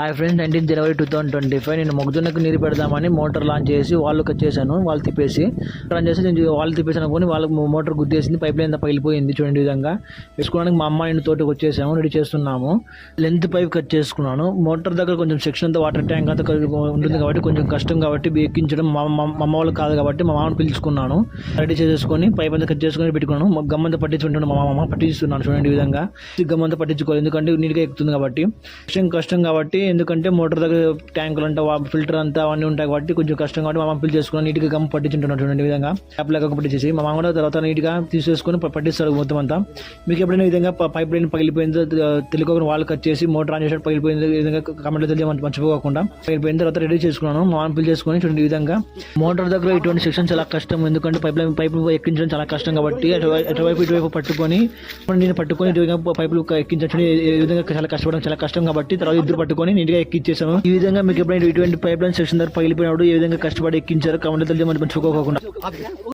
Hi friends nineteen January two thousand twenty five నేను మొగ్గుతున్నకు నీరు పెడదామని మోటార్ లాంచ్ చేసి వాళ్ళు వచ్చేసాను చేశాను వాళ్ళు తిప్పేసి. రన్ చేసి నేను వాళ్ళు తిప్పేసాను అనుకుని వాళ్ళకి మోటార్ గుద్దేసింది పైప్ లైన్ పగిలిపోయింది చూడండి విధంగా. వేసుకోవడానికి మా అమ్మ నేను తోటకు వచ్చేసాము రెడీ చేస్తున్నాము. లెంత్ పైప్ కట్ చేసుకున్నాను. మోటార్ దగ్గర కొంచెం సెక్షన్ అంతా వాటర్ ట్యాంక్ అంతా ఉంటుంది కాబట్టి కొంచెం కష్టం కాబట్టి ఎక్కించడం మా అమ్మ వాళ్ళు కాదు కాబట్టి మా మామని పిలుచుకున్నాను. రెడీ చేసేసుకొని పైప్ అంతా కట్ చేసుకొని పెట్టుకున్నాను. గమ్మంతా పట్టించుకుంటున్నాను మా మామ పట్టించుకున్నాను చూడండి విధంగా. గమ్మంతా పట్టించుకోవాలి ఎందుకంటే నీట్గా ఎక్కుతుంది కాబట్టి. కష్టం కష్టం కాబట్టి ఎందుకంటే మోటార్ దగ్గర ట్యాంకులు అంటే ఫిల్టర్ అంతా అవన్నీ ఉంటాయి కాబట్టి కొంచెం కష్టం కాబట్టి మా మామ చేసుకుని నీట్గా గమ్ పట్టించుంటున్నటువంటి విధంగా. ట్యాప్ లాగా పట్టించేసి మా మామ కూడా తర్వాత నీట్గా తీసేసుకొని పట్టిస్తారు మొత్తం అంతా. మీకు ఎప్పుడైనా విధంగా పైప్ లైన్ పగిలిపోయిందో తెలుగుని వాళ్ళు కట్ చేసి మోటార్ ఆన్ చేసినట్టు పగిలిపోయింది విధంగా కమెంట్లో తెలియ మర్చిపోకుండా పగిలిపోయిన తర్వాత రెడీ చేసుకున్నాను. మా మామ పిల్ చేసుకొని చూడండి విధంగా. మోటార్ దగ్గర ఇటువంటి సెక్షన్ చాలా కష్టం. ఎందుకంటే పైప్ లైన్ పైపు ఎక్కించడం చాలా కష్టం కాబట్టి అటువై- అటువైపు ఇటువైపు పట్టుకొని నేను పట్టుకొని ఈ పైపులు ఎక్కించడం ఈ విధంగా చాలా కష్టపడడం చాలా కష్టం కాబట్టి తర్వాత ఇద్దరు పట్టుకొని నీట్గా ఎక్కించేసాము ఈ విధంగా మీకు ఎప్పుడైనా ఇటువంటి పైప్ లైన్ సెక్షన్ దగ్గర పగిలిపోయినప్పుడు ఏ విధంగా కష్టపడి ఎక్కించారు కమెంట్లో తెలియ మర్చిపోకుండా